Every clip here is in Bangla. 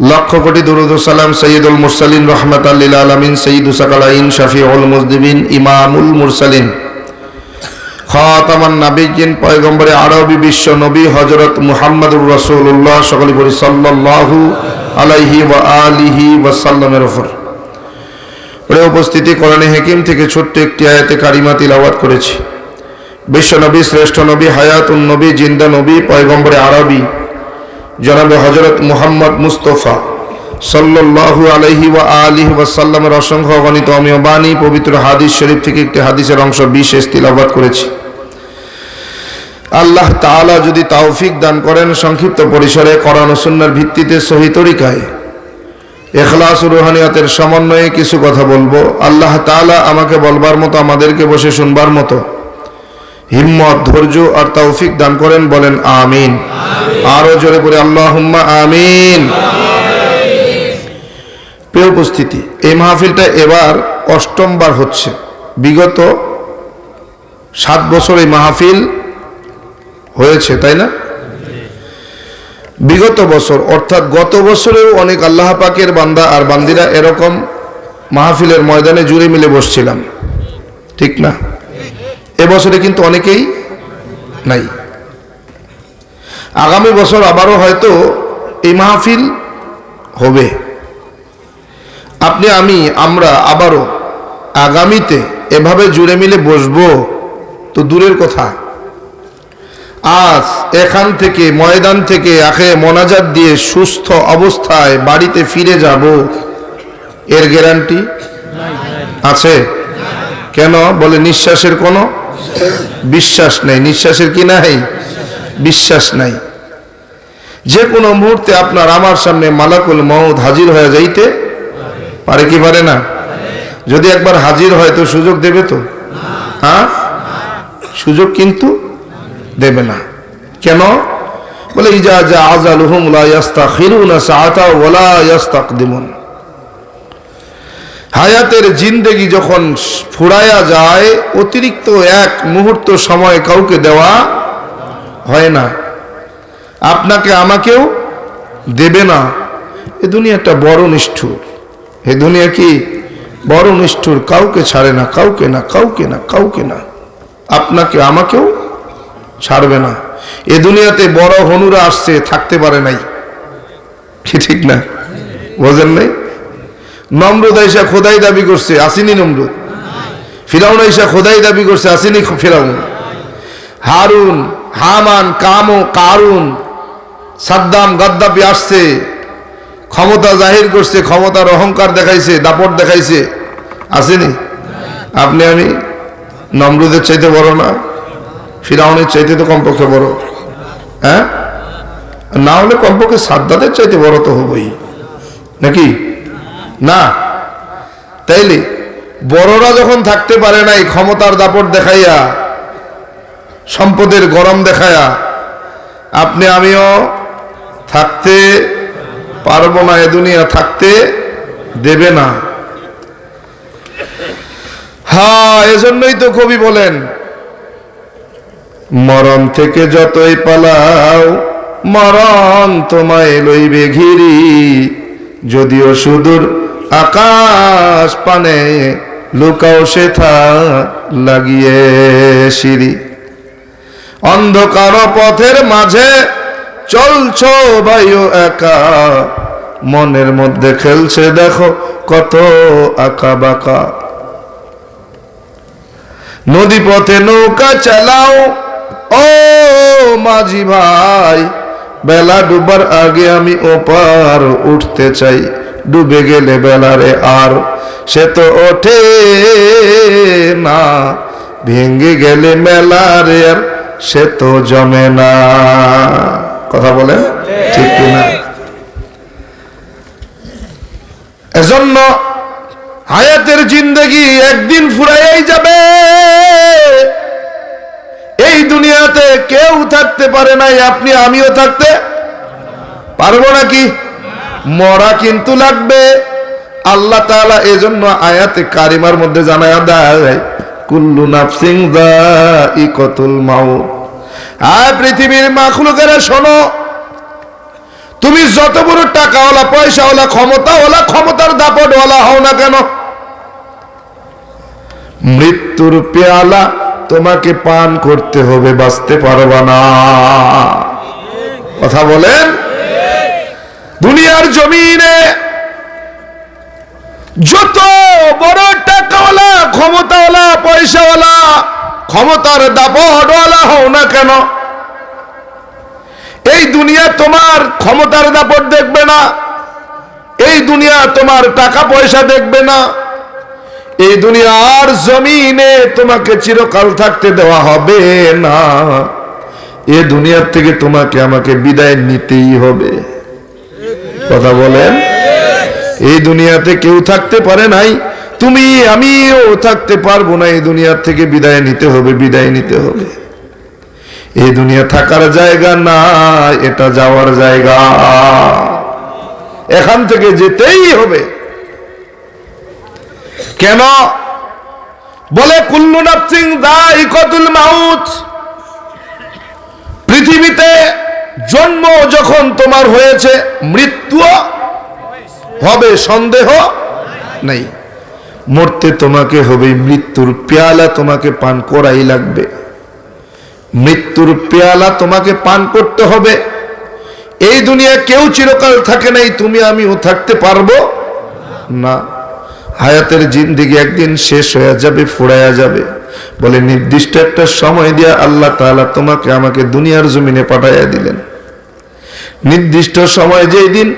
লক্ষ কোটি দুরুদুসালাম সৈয়দুল মুরসালিন রহমত আল্লিল আলমিন সঈদ সাকালাইন, শফিউল মুজদিবিন, ইমামুল মুরসালিন। খাতামান নাবিজিন পয়গম্বরে আরবি বিশ্ব নবী হজরত মুহাম্মদুর রসুল্লাহ সকলে বলি সাল্লাল্লাহু আলাইহি ওয়া আলিহি ওয়াসাল্লামের ওপর পরে উপস্থিতি, কোরআনে হেকিম থেকে ছোট্ট একটি আয়াতে কারিমা তিলাওয়াত করেছি। বিশ্ব নবী, শ্রেষ্ঠ নবী, হায়াতুন নবী, জিন্দা নবী, পয়গম্বরে আরবি জনাবে হজরত মুহাম্মদ মুস্তফা সাল্লাল্লাহু আলাইহি ওয়া আলিহি ওয়াসাল্লামের অসংখ্য অগণিত অমীয় বাণী পবিত্র হাদিস শরীফ থেকে একটি হাদিসের অংশ বিশেষ তিলাবাত করেছি। আল্লাহ তাআলা যদি তাওফিক দান করেন সংক্ষিপ্ত পরিসরে সুন্নাহর ভিত্তিতে সহি তরিকায়। এখলাস রুহানিয়াতের সমন্বয়ে কিছু কথা বলব। আল্লাহ তাআলা আমাকে বলবার মতো, আমাদেরকে বসে শুনবার মতো। হিম্মত, ধৈর্য আর তৌফিক দান করেন, বলেন আমিন। আরও জোরে করে আল্লাহ আমিন। প্রিয় উপস্থিতি, এই মাহফিলটা এবার অষ্টমবার হচ্ছে। বিগত সাত বছর এই মাহফিল হয়েছে, তাই না? বিগত বছর, অর্থাৎ গত বছরেও অনেক আল্লাহ পাকের বান্দা আর বান্দিরা এরকম মাহফিলের ময়দানে জুড়ে মিলে বসছিলাম। ঠিক না? এবছরে কিন্তু অনেকেই নাই। আগামী বছর আবারও হয়তো এই মাহফিল হবে। আপনি, আমি, আমরা আবারও আগামীতে এভাবে জুড়ে মিলে বসবো তো দূরের কথা। আজ এখান থেকে, ময়দান থেকে, আখে মোনাজাত দিয়ে সুস্থ অবস্থায় বাড়িতে ফিরে যাব, এর গ্যারান্টি আছে? কেন? বলে নিঃশ্বাসের কোনো বিশ্বাস নেই, নিঃশ্বাসের কি নাই? বিশ্বাস নাই। যে কোনো মুহূর্তে আপনার আমার সামনে মালাকুল মৌদ হাজির হয়ে যাইতে পারে কি পারে না? যদি একবার হাজির হয় তো সুযোগ দেবে তো? হ্যাঁ? সুযোগ কিন্তু দেবে না। কেন? বলে, ইজা যা আজালুহুম লা ইয়াস্তাখিরুনা সাআতা ওয়ালা ইয়াস্তাকদিমুন। হায়াতের জিন্দেগি যখন ফুরায়া যায়, অতিরিক্ত এক মুহূর্ত সময় কাউকে দেওয়া হয় না। আপনাকে আমাকেও দেবে না। এ দুনিয়া একটা বড় নিষ্ঠুর। এ দুনিয়া কি বড় নিষ্ঠুর? কাউকে ছাড়ে না, কাউকে না কাউকে না কাউকে না। আপনাকে আমাকেও ছাড়বে না। এ দুনিয়াতে বড় হনুরা আসছে, থাকতে পারে নাই। ঠিক না? বোঝেন নাই? নমরুদ আইসা খোদাই দাবি করছে, আসিনি নমরুদ। ফিরাউন আইসা খোদাই দাবি করছে, আসিনি ফিরাউন। হারুন, হামান, কামো, কারুন, সাদ্দাম গাদ্দাপি আসছে। ক্ষমতা জাহির করছে, ক্ষমতার অহংকার দেখাইছে, দাপট দেখাইছে। আসেনি? আপনি আমি নমরুদের চাইতে বড় না, ফিরাউনের চাইতে তো কমপক্ষে বড়। হ্যাঁ? না হলে কমপক্ষে সাদ্দাদের চাইতে বড় তো হবই। নাকি? না। তাইলে বড়রা যখন থাকতে পারে নাই ক্ষমতার দাপট দেখাইয়া, সম্পদের গরম দেখায়া আপনি আমিও থাকতে পারব না, এ দুনিয়া থাকতে দেবে না। হ্যাঁ এজন্যই তো কবি বলেন, মরণ থেকে যতই পালাও, মরণ তোমায় লইবে ঘিরি, যদিও সুদূর আকাশ পানে লুকাও সেথা লাগিয়ে সিঁড়ি। অন্ধকার পথের মাঝে চলছ বায়ু একা, মনের মধ্যে খেলছে দেখো কত আঁকা বাঁকা নদী পথে নৌকা চালাও, ও মাঝি ভাই, বেলা ডুবার আগে আমি ওপার উঠতে চাই। ডুবে গেলে বেলারে আর সে তো ওঠে না। ভেঙে গেলে মেলারে আর সে তো জমে না। কথা বলে? ঠিক কিনা? এজন্য হায়াতের জিন্দগি একদিন ফুরাইয়াই যাবে। এই দুনিয়াতে কেউ থাকতে পারে নাই, আপনি আমিও থাকতে পারব নাকি? মরা কিন্তু লাগবে। আল্লাহ তাআলা এজন্য আয়াতে কারিমার মধ্যে জানায়া দেয়, কুল্লু নাফসিং যায়িকাতুল মাউত। আর পৃথিবীর মাখলুকেরা, শোনো। তুমি যত বড় টাকাওয়ালা, পয়সাওয়ালা, ক্ষমতাওয়ালা, ক্ষমতার দাপটওয়ালা হও না কেন? মৃত্যুর পেয়ালা তোমাকে পান করতে হবে, বাঁচতে পারবা না। কথা বলেন? দুনিয়ার জমিনে যত বড় টাকাওয়ালা, ক্ষমতাওয়ালা, পয়সাওয়ালা, ক্ষমতার দাপটওয়ালা হও না কেন, এই দুনিয়া তোমার ক্ষমতার দাপট দেখবে না, এই দুনিয়া তোমার টাকা পয়সা দেখবে না, এই দুনিয়ার জমিনে তোমাকে চিরকাল থাকতে দেওয়া হবে না, এ দুনিয়ার থেকে তোমাকে আমাকে বিদায় নিতেই হবে। কথা বলেন। এই দুনিয়াতে কেউ থাকতে পারে নাই। তুমি, আমিও থাকতে পারব না। এই দুনিয়ার থেকে বিদায় নিতে হবে, বিদায় নিতে হবে। এই দুনিয়া থাকার জায়গা না, এটা যাওয়ার জায়গা। এখান থেকে যেতেই হবে। কেন? বলে, কুল্লু নাফসিং দাইকাতুল মাউত। পৃথিবীতে জন্ম যখন তোমার হয়েছে মৃত্যু হবে, সন্দেহ নেই। মরতে তোমাকে হবে, মৃত্যুর পেয়ালা তোমাকে পান করাই লাগবে। মৃত্যুর পেয়ালা তোমাকে পান করতে হবে। এই দুনিয়া কেউ চিরকাল থাকে নাই, তুমি আমিও থাকতে পারব না। হায়াতের জিন্দিগি একদিন শেষ হয়ে যাবে ফুরাইয়া যাবে। বলে নির্দিষ্ট একটা সময় দিয়া আল্লাহ তাআলা তোমাকে আমাকে দুনিয়ার জমিনে পাঠাইয়া দিলেন। নির্দিষ্ট সময় যেই দিন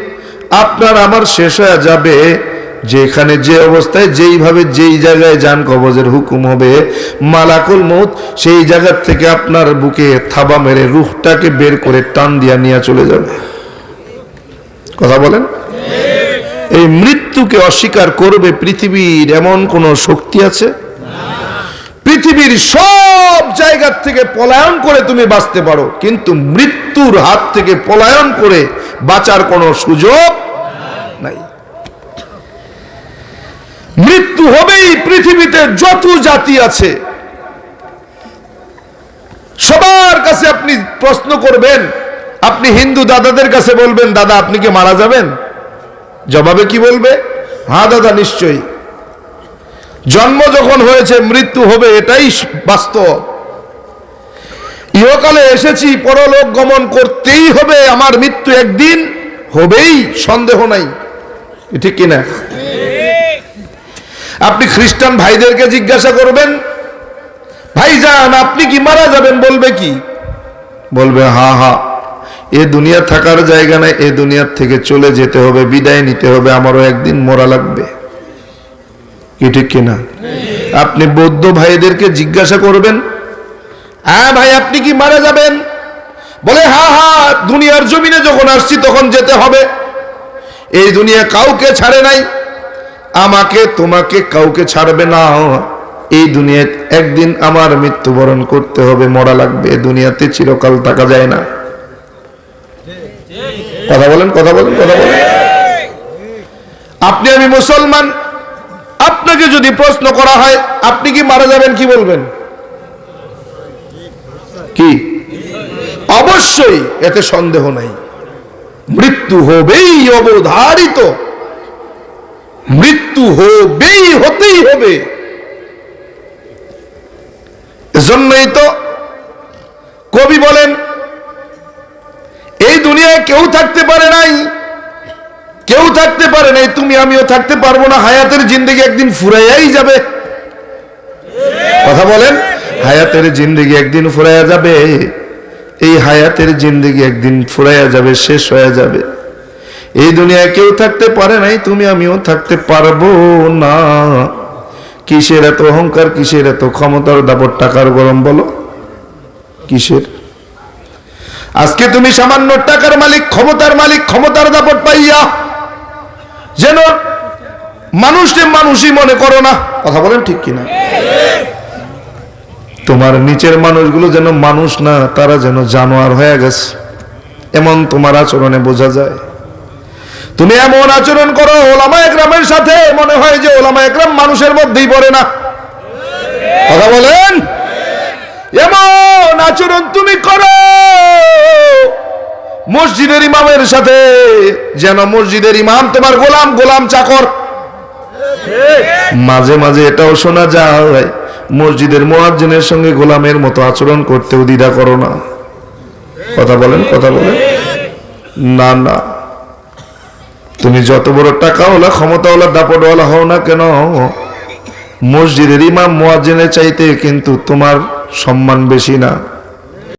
আপনার আমার শেষ হয়ে যাবে, যেখানে যে অবস্থায়, যেইভাবে যেই জায়গায় যান কবজের হুকুম হবে, মালাকুল মৌত সেই জায়গার থেকে আপনার বুকে থাবা মেরে রুখটাকে বের করে টান দিয়া নিয়ে চলে যাবে। কথা বলেন? এই মৃত্যুকে অস্বীকার করবে পৃথিবীর এমন কোন শক্তি আছে? পৃথিবীর সব জায়গার থেকে পলায়ন করে তুমি বাঁচতে পারো। কিন্তু মৃত্যুর হাত থেকে পলায়ন করে বাঁচার কোনো সুযোগ নাই। মৃত্যু হবেই পৃথিবীতে যত জাতি আছে। সবার কাছে আপনি প্রশ্ন করবেন, আপনি হিন্দু দাদাদের কাছে বলবেন, দাদা, আপনি কি মারা যাবেন? জবাবে কি বলবে? হ্যাঁ দাদা, নিশ্চয়ই। জন্ম যখন হয়েছে, মৃত্যু হবে, এটাই বাস্তব। ইহকালে এসেছি, পরলোক গমন করতেই হবে, আমার মৃত্যু একদিন হবেই, সন্দেহ নাই। ঠিক কিনা? আপনি খ্রিস্টান ভাইদেরকে জিজ্ঞাসা করবেন, ভাইজান, আপনি কি মারা যাবেন? বলবে কি? বলবে, হা হা, এ দুনিয়া থাকার জায়গা নাই, এ দুনিয়ার থেকে চলে যেতে হবে, বিদায় নিতে হবে, আমারও একদিন মরা লাগবে। ঠিক কিনা। আপনি বৌদ্ধ ভাইদেরকে জিজ্ঞাসা করবেন হ্যাঁ ভাই, আপনি কি মারা যাবেন? বলে, হা হা, দুনিয়ার জমিনে যখন আসছি তখন যেতে হবে। এই দুনিয়া কাউকে ছাড়ে নাই, আমাকে, তোমাকে কাউকে ছাড়বে না। এই দুনিয়ায় একদিন আমার মৃত্যুবরণ করতে হবে, মরা লাগবে দুনিয়াতে চিরকাল থাকা যায় না। কথা বলেন কথা বলেন কথা বলেন। আপনি আমি মুসলমান আপনাকে যদি প্রশ্ন করা হয়, আপনি কি মারা যাবেন কি বলবেন? কি? অবশ্যই, এতে সন্দেহ নাই। মৃত্যু হবেই অবধারিত। মৃত্যু হবেই, হতেই হবে। এজন্যই তো কবি বলেন, এই দুনিয়ায় কেউ থাকতে পারে নাই। কেউ থাকতে পারে নাই, তুমি, আমিও থাকতে পারব না, হায়াতের জিন্দগি একদিন ফুরাইয়াই যাবে। কথা বলেন, হায়াতের জিন্দগি একদিন ফুরাইয়া যাবে, এই হায়াতের জিন্দগি একদিন ফুরাইয়া যাবে, শেষ হয়ে যাবে। এই দুনিয়ায় কেউ থাকতে পারে নাই, তুমি, আমিও থাকতে পারব না। কিসের এত অহংকার, কিসের এত ক্ষমতার দাপট, টাকার গরম বলো? কিসের? আজকে তুমি সামান্য টাকার মালিক, ক্ষমতার মালিক, ক্ষমতার দাপট পাইয়া যেন মানুষকে মানুষই মনে করো না, কথা বলেন ঠিক কিনা? তোমার নিচের মানুষগুলো যেন মানুষ না, তারা যেন জানোয়ার হয়ে গেছে। এমন তোমার আচরণে বোঝা যায়। তুমি এমন আচরণ করো, ওলামা একরামের সাথে, মনে হয় যে ওলামা একরাম মানুষের মধ্যেই পড়ে না। কথা বলেন? এমন আচরণ তুমি করো মসজিদের ইমামের সাথে, যেন মসজিদের ইমাম তোমার গোলাম গোলাম চাকর। মাঝে মাঝে এটাও শোনা যায়, মসজিদের মোয়াজ্জিনের সঙ্গে গোলামের মতো আচরণ করতেও দ্বিধা করো না। কথা বলেন কথা বলেন। না না। তুমি যত বড় টাকাওয়ালা, ক্ষমতাওয়ালা, দাপটওয়ালা হও না কেন, মসজিদের ইমাম, মোয়াজ্জিনের চাইতে কিন্তু তোমার সম্মান বেশি না।